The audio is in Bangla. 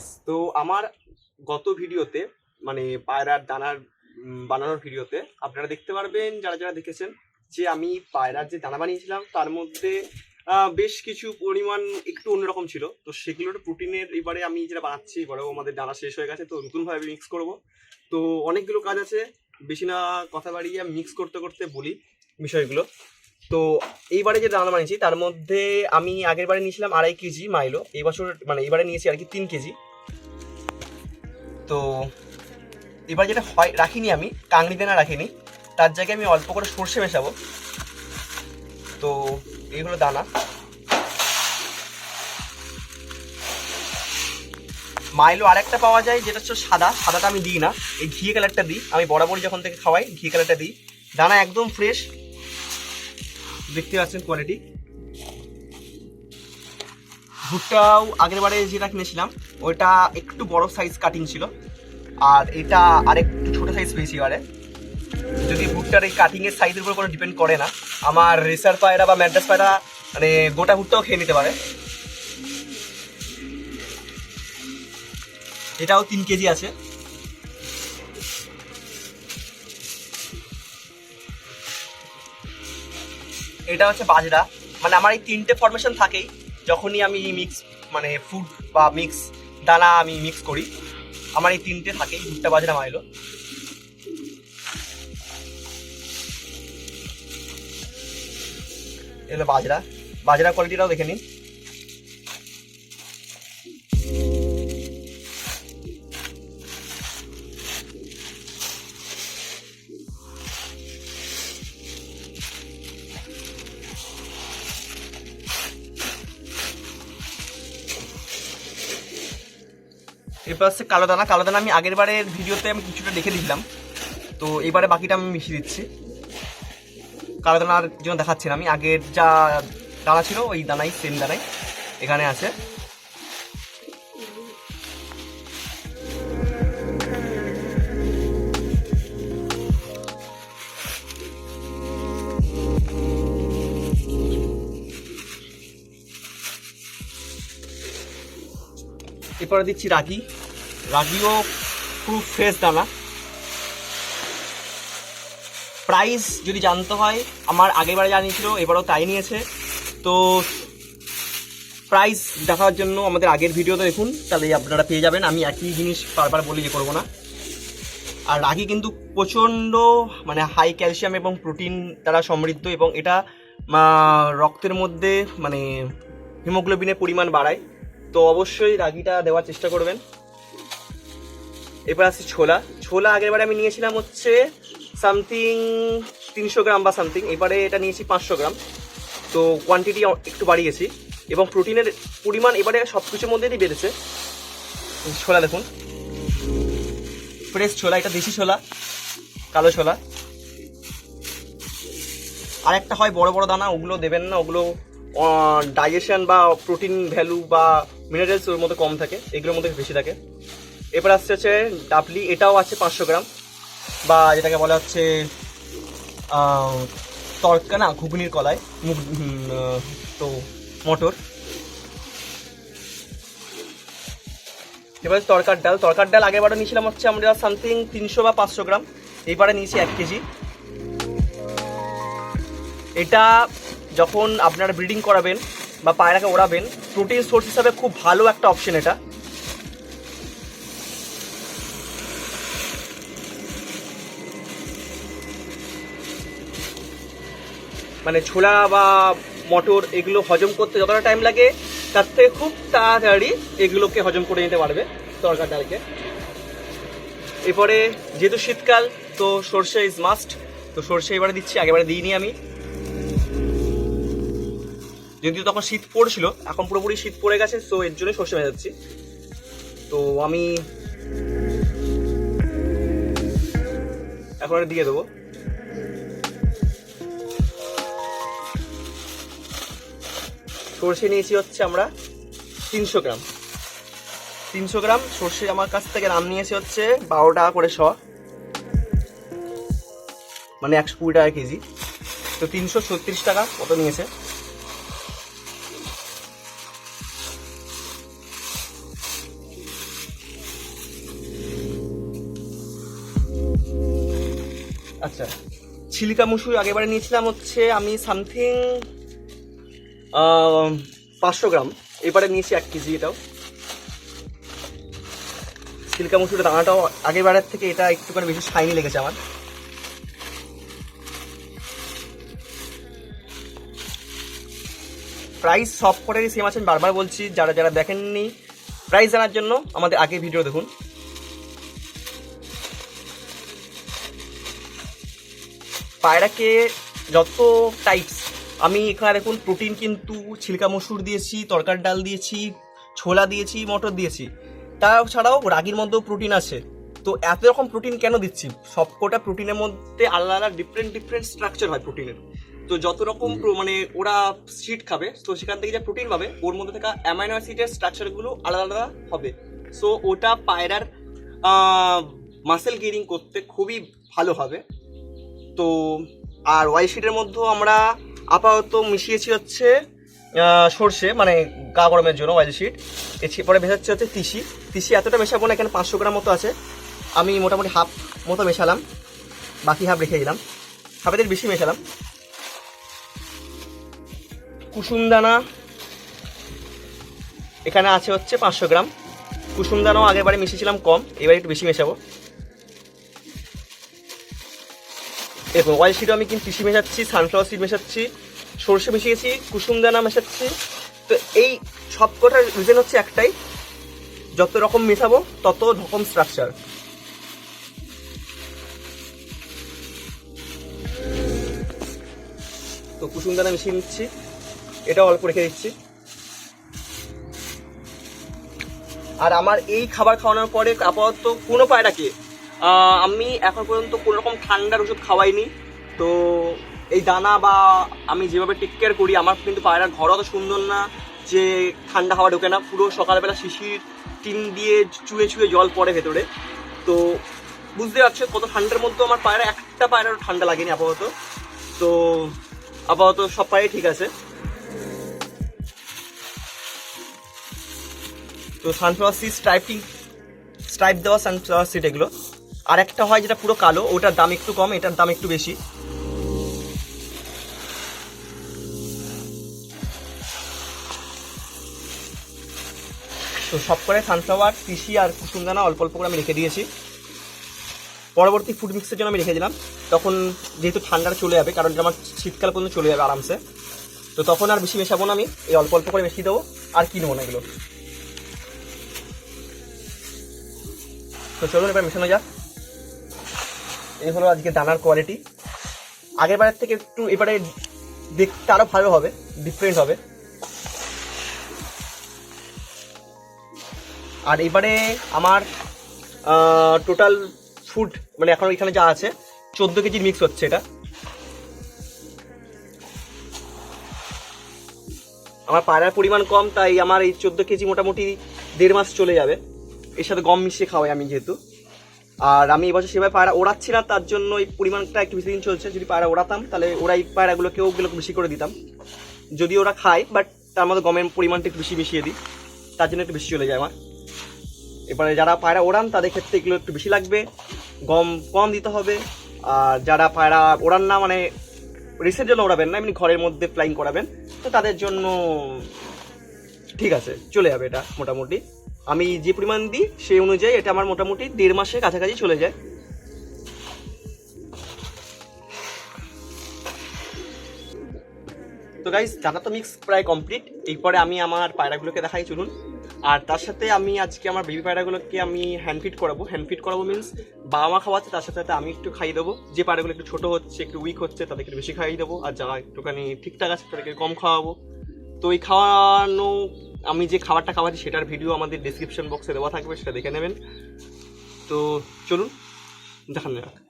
গাইস তো আমার গত ভিডিওতে মানে পায়রার দানার বানানোর ভিডিওতে আপনারা দেখতে পারবেন, যারা যারা দেখেছেন, যে আমি পায়রার যে দানা বানিয়েছিলাম, তার মধ্যে বেশ কিছু পরিমাণ একটু অন্যরকম ছিল। তো সেগুলোর প্রোটিনের এবারে আমি যেটা বানাচ্ছি, এবারেও আমাদের দানা শেষ হয়ে গেছে, তো নতুনভাবে মিক্স করব। তো অনেকগুলো কাজ আছে, বেশি না কথা বাড়িয়ে মিক্স করতে করতে বলি বিষয়গুলো। তো এইবারে যে দানা বানিয়েছি, তার মধ্যে আমি আগের বারে নিয়েছিলাম আড়াই কেজি মাইলো, এই বছর মানে এবারে নিয়েছি আর কি তিন কেজি। তো এবার যেটা হয়, রাখিনি আমি কাংড়ি দানা রাখিনি, তার জায়গায় আমি অল্প করে সর্ষে মেশাবো। তো এই হলো দানা। মাইলো আরেকটা পাওয়া যায়, যেটা হচ্ছে সাদা। সাদাটা আমি দিই না, এই ঘি কালারটা দিই। আমি বরাবরই যখন থেকে খাওয়াই, ঘি কালারটা দিই। দানা একদম ফ্রেশ দেখতে পাচ্ছেন কোয়ালিটি ভুট্টাও আগের বারে যেটা কিনেছিলাম ওইটা একটু বড় সাইজ কাটিং ছিল। আর এটা আরেকটু ছোট সাইজ পেয়েছি এবারে। যদি ভুট্টার এই কাটিং এর সাইজের উপর কোনো ডিপেন্ড করে না, আমার রেসার পায়রা বা ম্যাড্রাস পায়রা মানে গোটা ভুট্টাও খেয়ে নিতে পারে। এটাও তিন কেজি আছে। এটা হচ্ছে বাজরা। মানে আমার এই তিনটে ফরমেশন থাকেই, যখনই আমি মিক্স মানে ফুড বা মিক্স দানা আমি মিক্স করি। আমার এই তিনটে থাকে ভুট্টা বাজরা মাইলো। এগুলো বাজরা। বাজরা কোয়ালিটিটাও দেখে নিন। এরপর হচ্ছে কালো দানা। কালো দানা আমি আগের বারের ভিডিওতে আমি কিছুটা দেখে দিলাম তো এবারে বাকিটা আমি মিশিয়ে দিচ্ছি। কালো দানার জন্য দেখাচ্ছি না আমি। আগের যা দানা ছিল, ওই দানাই সেম দানাই এখানে আছে। এরপরে দিচ্ছি রাগি। রাগিও খুব ফ্রেশ দানা। প্রাইস যদি জানতে হয়, আমার আগেরবারে যা নিয়েছিল, এবারও তাই নিয়েছে। তো প্রাইস দেখার জন্য আমাদের আগের ভিডিওতে দেখুন, তাহলে আপনারা পেয়ে যাবেন। আমি একই জিনিস বারবার বলে যে করব না। আর রাগি কিন্তু প্রচণ্ড মানে হাই ক্যালসিয়াম এবং প্রোটিন দ্বারা সমৃদ্ধ এবং এটা রক্তের মধ্যে মানে হিমোগ্লোবিনের পরিমাণ বাড়ায়। তো অবশ্যই রাগিটা দেওয়ার চেষ্টা করবেন। এবার আসছে ছোলা। ছোলা আগেরবারে আমি নিয়েছিলাম হচ্ছে সামথিং তিনশো গ্রাম বা সামথিং। এবারে এটা নিয়েছি পাঁচশো গ্রাম। তো কোয়ান্টিটি একটু বাড়িয়েছি। এবং প্রোটিনের পরিমাণ এবারে সব কিছুর মধ্যেই বেড়েছে। ছোলা দেখুন। ফ্রেশ ছোলা, এটা দেশি ছোলা। কালো ছোলা। আর একটা হয় বড় বড় দানা, ওগুলো দেবেন না। ওগুলো ডাইজেশন বা প্রোটিন ভ্যালু বা মিনারেলস ওর মধ্যে কম থাকে। এগুলোর মধ্যে বেশি থাকে। এবার আসছে হচ্ছে ডাবলি, এটাও আছে পাঁচশো গ্রাম। বা যেটাকে বলা হচ্ছে তরকা না, ঘুগনির কলায় মুগ তো মটর। এবার তরকার ডাল তরকার ডাল আগেরবারও নিয়েছিলাম হচ্ছে আমরা সামথিং তিনশো বা পাঁচশো গ্রাম, এইবারে নিয়েছি এক কেজি। এটা যখন আপনারা ব্রিডিং করাবেন বা পায়রাকে ওড়াবেন প্রোটিন সোর্স হিসাবে খুব ভালো একটা অপশন এটা। মানে ছোলা বা মটর এগুলো হজম করতে যতটা টাইম লাগে, তার থেকে খুব তাড়াতাড়ি এগুলোকে হজম করে নিতে পারবে তরকার ডালকে। এরপরে যেহেতু শীতকাল, তো সর্ষে ইজ মাস্ট তো সর্ষে এবারে দিচ্ছি আগেবারে দিইনি আমি। যদিও তখন শীত পড়ছিল, এখন পুরোপুরি শীত পড়ে গেছে তো এর জন্য সর্ষে ভেজাচ্ছি তো আমি এখন দিয়ে দেবো। সর্ষে নিয়েছি হচ্ছে আমরা তিনশো গ্রাম। তিনশো গ্রাম সর্ষে আমার কাছ থেকে দাম নিয়েছে হচ্ছে বারো টাকা করে শ। মানে একশো কুড়ি টাকা কেজি। তো তিনশো ছত্রিশ টাকা কত নিয়েছে? আচ্ছা ছিলিকা মুসুর আগেবারে নিয়েছিলাম হচ্ছে আমি সামথিং পাঁচশো গ্রাম। এবারে নিয়েছি এক কেজি এটাও। সিল্কা মুসুরের দানাটাও আগের বারের থেকে এটা একটুখানি বেশি শাইনি লেগেছে আমার। প্রাইস সব কটারই সেম আছেন বারবার বলছি, যারা যারা দেখেননি প্রাইস জানার জন্য আমাদের আগে ভিডিও দেখুন। পায়রাকে যত টাইপস আমি এখানে দেখুন প্রোটিন কিন্তু ছিলকা মসুর দিয়েছি, তরকার ডাল দিয়েছি, ছোলা দিয়েছি, মটর দিয়েছি। তাছাড়াও রাগির মধ্যেও প্রোটিন আছে। তো এত রকম প্রোটিন কেন দিচ্ছি? সবকটা প্রোটিনের মধ্যে আলাদা আলাদা ডিফারেন্ট ডিফারেন্ট স্ট্রাকচার হয় প্রোটিনের তো যত রকম মানে ওরা সিড খাবে, তো সেখান থেকে যে প্রোটিন পাবে, ওর মধ্যে থাকা অ্যামাইনো অ্যাসিডের স্ট্রাকচারগুলো আলাদা আলাদা হবে। সো ওটা পায়রার মাসেল গেইনিং করতে খুবই ভালো হবে। তো আর ওয়াই শিটের মধ্যেও আমরা আপাতত মিশিয়েছি হচ্ছে সর্ষে মানে গা গরমের জন্য ওয়াইল শিট পরে মেশাচ্ছি হচ্ছে তিসি। তিসি এতটা মেশাবো না, এখানে পাঁচশো গ্রাম মতো আছে। আমি মোটামুটি হাফ মতো মেশালাম। বাকি হাফ রেখে দিলাম। হাফেদের বেশি মেশালাম। কুসুম দানা এখানে আছে হচ্ছে পাঁচশো গ্রাম। কুসুম দানাও আগের বারে মিশিয়েছিলাম কম, এবারে একটু বেশি মেশাবো। দেখুন অয়েল সিডও আমি কিন্তু তিসি মেশাচ্ছি সানফ্লাওয়ার সিড মেশাচ্ছি, সর্ষে মিশিয়েছি কুসুম দানা মেশাচ্ছি। তো এই সব কটার রিজন হচ্ছে একটাই, যত রকম মেশাবো, তত রকম স্ট্রাকচার তো কুসুম দানা মিশিয়ে নিচ্ছি, এটা অল্প রেখে দিচ্ছি। আর আমার এই খাবার খাওয়ানোর পরে আপাতত কোনো পায়রাকে আমি এখন পর্যন্ত কোনো রকম ঠান্ডার ওষুধ খাওয়াইনি। তো এই দানা বা আমি যেভাবে টেক কেয়ার করি, আমার কিন্তু পায়রার ঘর অত সুন্দর না যে ঠান্ডা হাওয়া ঢোকে না। পুরো সকালবেলা শিশির টিন দিয়ে চুয়ে চুয়ে জল পড়ে ভেতরে। তো বুঝতে পারছ কত ঠান্ডার মধ্যে আমার পায়রা, একটা পায়রারও ঠান্ডা লাগেনি আপাতত। তো আপাতত সব পায়ে ঠিক আছে। তো সানফ্লাওয়ার সিড স্ট্রাইপিং স্ট্রাইপ দেওয়া সানফ্লাওয়ার সিড এগুলো। আর একটা হয় যেটা পুরো কালো, ওটার দাম একটু কম, এটার দাম একটু বেশি। তো সব করে সানফ্লাওয়ার তিসি আর কুসুম দানা অল্প অল্প করে আমি রেখে দিয়েছি। পরবর্তী ফুড মিক্সের জন্য আমি রেখে দিলাম। তখন যেহেতু ঠান্ডাটা চলে যাবে, কারণ আমার শীতকাল পর্যন্ত চলে যাবে আরামসে। তো তখন আর বেশি মেশাবো না আমি, এই অল্প অল্প করে মিশিয়ে দেবো, আর কিনবো না এগুলো। তো চলুন এবার মেশানো যাক। এই হলো আজকে দানার কোয়ালিটি আগের বারের থেকে একটু এবারে দেখতে আরও ভালো হবে ডিফারেন্ট হবে। আর এবারে আমার টোটাল ফুড মানে এখন এখানে যা আছে, চোদ্দ কেজির মিক্স হচ্ছে এটা। আমার পায়রার পরিমাণ কম, তাই আমার এই চোদ্দ কেজি মোটামুটি দেড় মাস চলে যাবে। এর সাথে গম মিশিয়ে খাওয়াই আমি যেহেতু। আর আমি এবছর সেভাবে পায়রা ওড়াচ্ছি না, তার জন্য এই পরিমাণটা একটু বেশি দিন চলছে। যদি পায়রা ওড়াতাম, তাহলে ওরা এই পায়রাগুলোকেও ওগুলো বেশি করে দিতাম। যদি ওরা খায় বাট তার মধ্যে গমের পরিমাণটা একটু বেশি মিশিয়ে দিই, তার জন্য একটু বেশি চলে যায় আমার। এবারে যারা পায়রা ওড়ান, তাদের ক্ষেত্রে এগুলো একটু বেশি লাগবে। গম কম দিতে হবে। আর যারা পায়রা ওড়ান না মানে রিসের জন্য ওড়াবেন না, এমনি ঘরের মধ্যে ফ্লাইং করাবেন। তো তাদের জন্য ঠিক আছে, চলে যাবে এটা মোটামুটি। আমি যে পরিমাণ দিই সেই অনুযায়ী এটা আমার মোটামুটি দেড় মাসের কাছাকাছি চলে যায়। তো গাইজ দানা তো মিক্স প্রায় কমপ্লিট এরপরে আমি আমার পায়রাগুলোকে দেখাই, চলুন। আর তার সাথে আমি আজকে আমার বেবি পায়রাগুলোকে আমি হ্যান্ড ফিট করাবো। হ্যান্ড ফিট করাবো মিন্স বাবা মা খাওয়াচ্ছে, তার সাথে সাথে আমি একটু খাইয়ে দেবো। যে পায়রাগুলো একটু ছোটো হচ্ছে, একটু উইক হচ্ছে, তাদেরকে একটু বেশি খাইয়ে দেবো। আর যারা একটুখানি ঠিকঠাক আছে, তাদেরকে কম খাওয়াবো। তো এই খাওয়ানো আমি যে খাবারটা খাওয়াচ্ছি সেটার ভিডিও আমাদের ডিসক্রিপশন বক্সে দেওয়া থাকবে, সেটা দেখে নেবেন। তো চলুন, দেখান যাক।